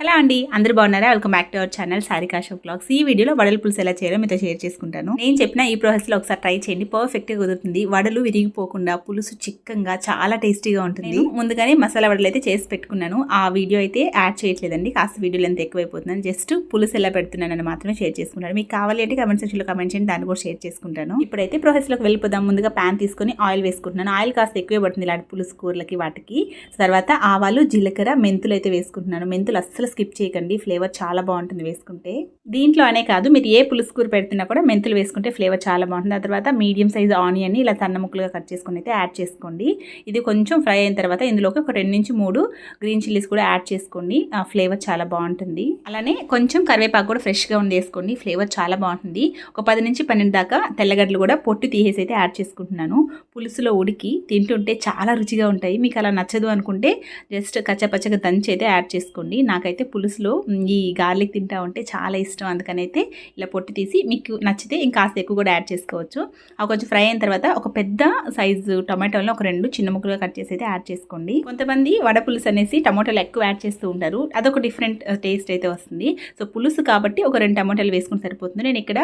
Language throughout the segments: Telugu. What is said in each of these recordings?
హలో అండి అందరూ బాగున్నారా? Welcome back to our channel Sarika show blogs. ఈ వీడియోలో వడల పులుసు ఎలా చేయాలో మీతో షేర్ చేసుకుంటాను. నేను చెప్పిన ఈ ప్రాసెస్లో ఒకసారి ట్రై చేయండి పర్ఫెక్ట్గా కుదురుతుంది. వడలు విరిగిపోకుండా పులుసు చిక్కంగా చాలా టేస్టీగా ఉంటుంది. నేను ముందుగానే మసాలా వడలు అయితే చేసి పెట్టుకున్నాను. ఆ వీడియో అయితే యాడ్ చేయట్లేదండి కాస్త వీడియోలు ఎంత ఎక్కువైపోతుందని జస్ట్ పులుసు ఎలా పెడుతున్నానని మాత్రమే షేర్ చేసుకుంటాను మీకు కావాలి అంటే కమెంట్ సెక్షన్లో కమెంట్ చేయండి దాన్ని కూడా షేర్ చేసుకుంటాను. ఇప్పుడైతే ప్రాసెస్లోకి వెళ్ళిపోదాం. ముందుగా ప్యాన్ తీసుకొని ఆయిల్ వేసుకుంటున్నాను. ఆయిల్ కాస్త ఎక్కువే పడుతుంది ఇలాంటి పులుసు కూరలకి వాటికి. తర్వాత ఆవాలు జీలకర్ర మెంతులు అయితే వేసుకుంటున్నాను. మెంతులు అస్సలు స్కిప్ చేయకండి ఫ్లేవర్ చాలా బాగుంటుంది వేసుకుంటే. దీంట్లో అనే కాదు మీరు ఏ పులుసుకూర పెడుతున్నా కూడా మెంతులు వేసుకుంటే ఫ్లేవర్ చాలా బాగుంటుంది. ఆ తర్వాత మీడియం సైజ్ ఆనియన్ని ఇలా సన్న ముక్కలుగా కట్ చేసుకుని అయితే యాడ్ చేసుకోండి. ఇది కొంచెం ఫ్రై అయిన తర్వాత ఇందులోకి ఒక రెండు నుంచి మూడు గ్రీన్ చిల్లీస్ కూడా యాడ్ చేసుకోండి. ఆ ఫ్లేవర్ చాలా బాగుంటుంది. అలానే కొంచెం కరివేపాకు కూడా ఫ్రెష్గా ఉంది వేసుకోండి ఫ్లేవర్ చాలా బాగుంటుంది. ఒక పది నుంచి పన్నెండు దాకా తెల్లగడ్డలు కూడా పొట్టు తీసేసి అయితే యాడ్ చేసుకుంటున్నాను. పులుసులో ఉడికి తింటుంటే చాలా రుచిగా ఉంటాయి. మీకు అలా నచ్చదు అనుకుంటే జస్ట్ కచ్చపచ్చగా దంచి అయితే యాడ్ చేసుకోండి. నాకైతే పులుసులో ఈ గార్లిక్ తింటా ఉంటే చాలా ఇష్టం. అందుకనైతే ఇలా పొట్టు తీసి మీకు నచ్చితే ఇంకాస్త ఎక్కువ కూడా యాడ్ చేసుకోవచ్చు. అవి కొంచెం ఫ్రై అయిన తర్వాత ఒక పెద్ద సైజు టొమాటోలను ఒక రెండు చిన్న ముక్కలుగా కట్ చేసి అయితే యాడ్ చేసుకోండి. కొంతమంది వడ పులుసు అనేసి టమాటోలు ఎక్కువ యాడ్ చేస్తూ ఉంటారు. అదొక డిఫరెంట్ టేస్ట్ అయితే వస్తుంది. సో పులుసు కాబట్టి ఒక రెండు టమాటాలు వేసుకుని సరిపోతుంది. నేను ఇక్కడ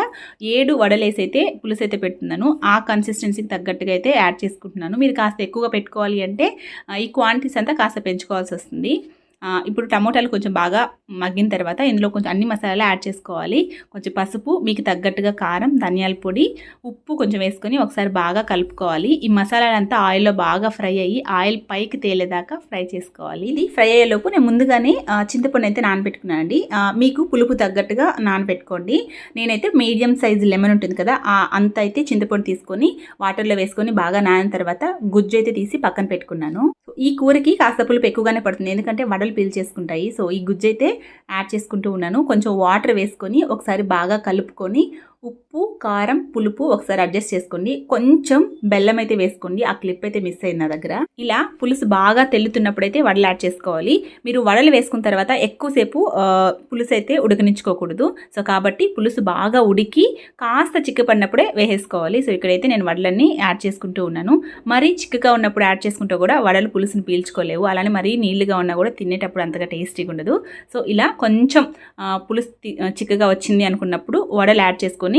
ఏడు వడలేసి అయితే పులుసు అయితే పెట్టున్నాను ఆ కన్సిస్టెన్సీకి తగ్గట్టుగా అయితే యాడ్ చేసుకుంటున్నాను. మీరు కాస్త ఎక్కువగా పెట్టుకోవాలి అంటే ఈ క్వాంటిటీస్ అంతా కాస్త పెంచుకోవాల్సి వస్తుంది. ఇప్పుడు టమోటాలు కొంచెం బాగా మగ్గిన తర్వాత ఇందులో కొంచెం అన్ని మసాలాలు యాడ్ చేసుకోవాలి. కొంచెం పసుపు మీకు తగ్గట్టుగా కారం ధనియాల పొడి ఉప్పు కొంచెం వేసుకొని ఒకసారి బాగా కలుపుకోవాలి. ఈ మసాలాలంతా ఆయిల్లో బాగా ఫ్రై అయ్యి ఆయిల్ పైకి తేలేదాకా ఫ్రై చేసుకోవాలి. ఇది ఫ్రై అయ్యేలోపు నేను ముందుగానే చింతపండు అయితే నానబెట్టుకున్నానండి. మీకు పులుపు తగ్గట్టుగా నానబెట్టుకోండి. నేనైతే మీడియం సైజు లెమన్ ఉంటుంది కదా అంత అయితే చింతపండు తీసుకొని వాటర్లో వేసుకొని బాగా నానిన తర్వాత గుజ్జు అయితే తీసి పక్కన పెట్టుకున్నాను. ఈ కూరకి కాస్త పులుపు ఎక్కువగానే పడుతుంది. ఎందుకంటే వడలు పీల్చేసుకుంటాయి సో ఈ గుజ్జు అయితే యాడ్ చేసుకుంటూ ఉన్నాను. కొంచెం వాటర్ వేసుకొని ఒకసారి బాగా కలుపుకొని ఉప్పు కారం పులుపు ఒకసారి అడ్జస్ట్ చేసుకోండి. కొంచెం బెల్లం అయితే వేసుకోండి. ఆ క్లిప్ అయితే మిస్ అయింది నా దగ్గర. ఇలా పులుసు బాగా తెల్లుతున్నప్పుడు అయితే వడలు యాడ్ చేసుకోవాలి. మీరు వడలు వేసుకున్న తర్వాత ఎక్కువసేపు పులుసు అయితే ఉడకనించుకోకూడదు సో కాబట్టి పులుసు బాగా ఉడికి కాస్త చిక్కపడినప్పుడే వేసేసుకోవాలి. సో ఇక్కడైతే నేను వడలన్నీ యాడ్ చేసుకుంటూ ఉన్నాను. మరీ చిక్కగా ఉన్నప్పుడు యాడ్ చేసుకుంటే కూడా వడలు పులుసుని పీల్చుకోలేవు. అలానే మరీ నీళ్ళుగా ఉన్నా కూడా తినేటప్పుడు అంతగా టేస్టీగా ఉండదు. సో ఇలా కొంచెం పులుసు చిక్కగా వచ్చింది అనుకున్నప్పుడు వడలు యాడ్ చేసుకొని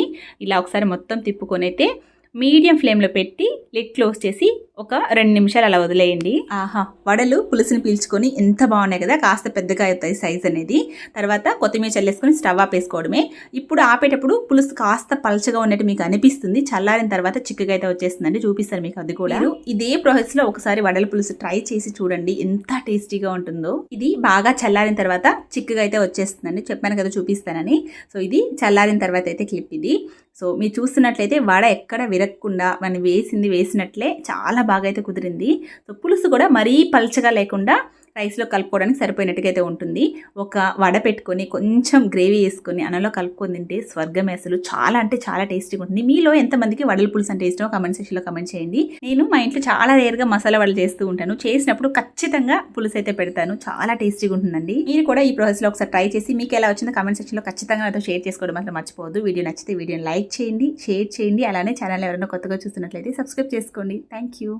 ఇలా ఒకసారి మొత్తం తిప్పుకొని అయితే మీడియం ఫ్లేమ్లో పెట్టి లిడ్ క్లోజ్ చేసి ఒక రెండు నిమిషాలు అలా వదిలేయండి. ఆహా వడలు పులుసుని పీల్చుకొని ఎంత బాగున్నాయి కదా కాస్త పెద్దగా అవుతాయి సైజ్ అనేది. తర్వాత కొత్తిమీర చల్లేసుకొని స్టవ్ ఆపేసుకోవడమే. ఇప్పుడు ఆపేటప్పుడు పులుసు కాస్త పలచగా ఉన్నట్టు మీకు అనిపిస్తుంది. చల్లారిన తర్వాత చిక్కగా అయితే వచ్చేస్తుందండి. చూపిస్తాను మీకు అది కూడా. ఇదే ప్రాసెస్లో ఒకసారి వడల పులుసు ట్రై చేసి చూడండి ఎంత టేస్టీగా ఉంటుందో. ఇది బాగా చల్లారిన తర్వాత చిక్కగా అయితే వచ్చేస్తుందండి. చెప్పాను కదా చూపిస్తానని. సో ఇది చల్లారిన తర్వాత అయితే క్లిప్ ఇది. సో మీరు చూస్తున్నట్లయితే వడ ఎక్కడ విరగకుండా మనం వేసింది వేసినట్లే చాలా బాగా అయితే కుదిరింది. సో పులుసు కూడా మరీ పల్చగా లేకుండా రైస్లో కలుపుకోవడానికి సరిపోయినట్టుగా అయితే ఉంటుంది. ఒక వడ పెట్టుకొని కొంచెం గ్రేవీ వేసుకొని అన్నంలో కలుపుకొని తింటే స్వర్గమే అసలు చాలా అంటే చాలా టేస్టీగా ఉంటుంది మీలో ఎంతమందికి వడల పులుసు అంటే ఇష్టమో కమెంట్ సెక్షన్లో కమెంట్ చేయండి. నేను మా ఇంట్లో చాలా రేర్గా మసాలా వడలు చేస్తూ ఉంటాను. చేసినప్పుడు ఖచ్చితంగా పులుసు అయితే పెడతాను. చాలా టేస్టీగా ఉంటుందండి మీరు కూడా ఈ ప్రాసెస్లో ఒకసారి ట్రై చేసి మీకు ఎలా వచ్చిందో కమెంట్ సెక్షన్లో ఖచ్చితంగా నాతో షేర్ చేసుకోవడం మాత్రం మర్చిపోవద్దు. వీడియో నచ్చితే వీడియోని లైక్ చేయండి షేర్ చేయండి. అలానే ఛానల్ ఎవరైనా కొత్తగా చూస్తున్నట్లయితే సబ్స్క్రైబ్ చేసుకోండి. Thank you